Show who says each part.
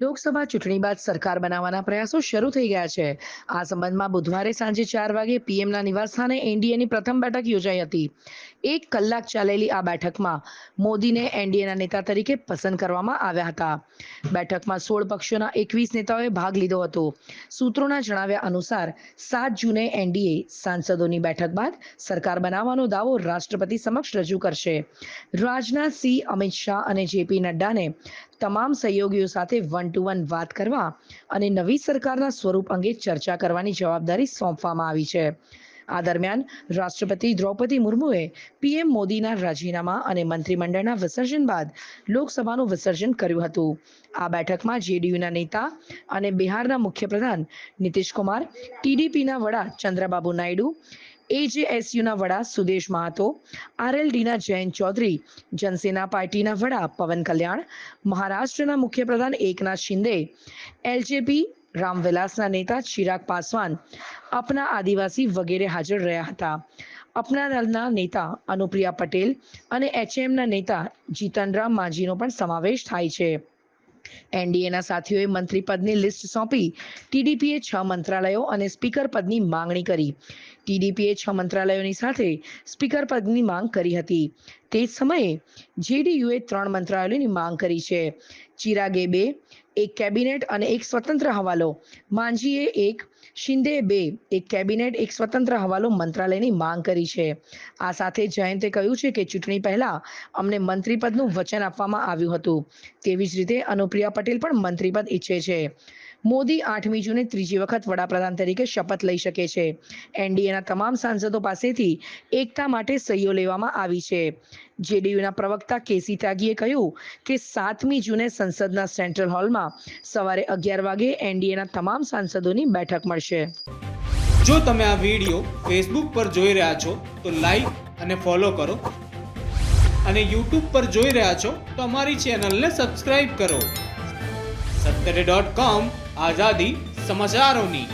Speaker 1: લોકસભા ચૂંટણી બાદ સરકાર બનાવવાના પ્રયાસો શરૂ થઈ ગયા છે. આ સંબંધમાં બુધવારે સાંજે ચાર વાગે પીએમના નિવાસસ્થાને એનડીએની પ્રથમ બેઠક યોજાઈ હતી. એક કલાક ચાલેલી આ બેઠકમાં મોદીને એનડીએના નેતા તરીકે પસંદ કરવામાં આવ્યા હતા. બેઠકમાં સોળ પક્ષોના એકવીસ નેતાઓએ ભાગ લીધો હતો. સૂત્રોના જણાવ્યા અનુસાર, સાત જૂને એનડીએ સાંસદોની બેઠક બાદ સરકાર બનાવવાનો દાવો રાષ્ટ્રપતિ સમક્ષ રજૂ કરશે. રાજનાથસિંહ, અમિત શાહ અને જેપી નડ્ડાને તમામ સહયોગીઓ સાથે વન ટુ વન વાત કરવા અને નવી સરકારના સ્વરૂપ અંગે ચર્ચા કરવાની જવાબદારી સોંપવામાં આવી છે. આ દરમિયાન રાષ્ટ્રપતિ દ્રૌપદી મુર્મુએ પીએમ મોદીના રાજીનામા અને મંત્રીમંડળના વિસર્જન બાદ લોકસભાનું વિસર્જન કર્યું હતું. આ બેઠકમાં જેડીયુના નેતા અને બિહારના મુખ્યપ્રધાન નીતિશ કુમાર ટીડીપીના વડા ચંદ્રબાબુ નાયડુ એજેએસયુના વડા સુદેશ મહાતો આરએલડીના જયંત ચૌધરી, જનસેના પાર્ટીના વડા પવન કલ્યાણ, મહારાષ્ટ્રના મુખ્યપ્રધાન એકનાથ શિંદે એલજેપી રામવિલાસના નેતા ચિરાગ પાસવાન અપના આદિવાસી વગેરે હાજર રહ્યા હતા. અપના દળના નેતા અનુપ્રિયા પટેલ અને એચએમના નેતા જીતનરામ માંઝીનો પણ સમાવેશ થાય છે. એનડીએના સાથીઓએ મંત્રી પદની લિસ્ટ સોંપી ટીડીપીએ છ મંત્રાલયો અને સ્પીકર પદની માંગણી કરી. ટીડીપીએ છ મંત્રાલયોની સાથે સ્પીકર પદની માંગ કરી હતી. તે સમયે જેડીયુએ ત્રણ મંત્રાલયોની માંગ કરી છે. ચિરાગે બે, એક કેબિનેટ અને એક સ્વતંત્ર હવાલો. માંઝીએ એક, શિંદે બે, એક કેબિનેટ, એક સ્વતંત્ર હવાલો મંત્રાલયની માંગ કરી છે. આ સાથે જયંતે કહ્યું છે કે ચૂંટણી પહેલા અમને મંત્રીપદનું વચન આપવામાં આવ્યું હતું. તેવી જ રીતે અનુપ્રિયા પટેલ પણ મંત્રીપદ ઈચ્છે છે. મોદી આઠમી જૂને ત્રીજી વખત વડાપ્રધાન તરીકે શપથ લઈ શકે છે. એનડીએના તમામ સાંસદો પાસેથી એકતા માટે સહીઓ લેવામાં આવી છે. જેડીયુના પ્રવક્તા કેસી ત્યાગીએ કહ્યું કે સાતમી જૂને સંસદના સેન્ટ્રલ હોલમાં સવારે અગિયાર વાગે એનડીએના તમામ સાંસદોની બેઠક મળશે.
Speaker 2: જો તમે આ વીડિયો ફેસબુક પર જોઈ રહ્યા છો, તો લાઈક અને ફોલો કરો. અને યુટ્યુબ પર જોઈ રહ્યા છો, તો અમારી ચેનલને સબસ્ક્રાઈબ કરો. સત્તરે ડોટ કોમ આઝાદી સમાચારોની.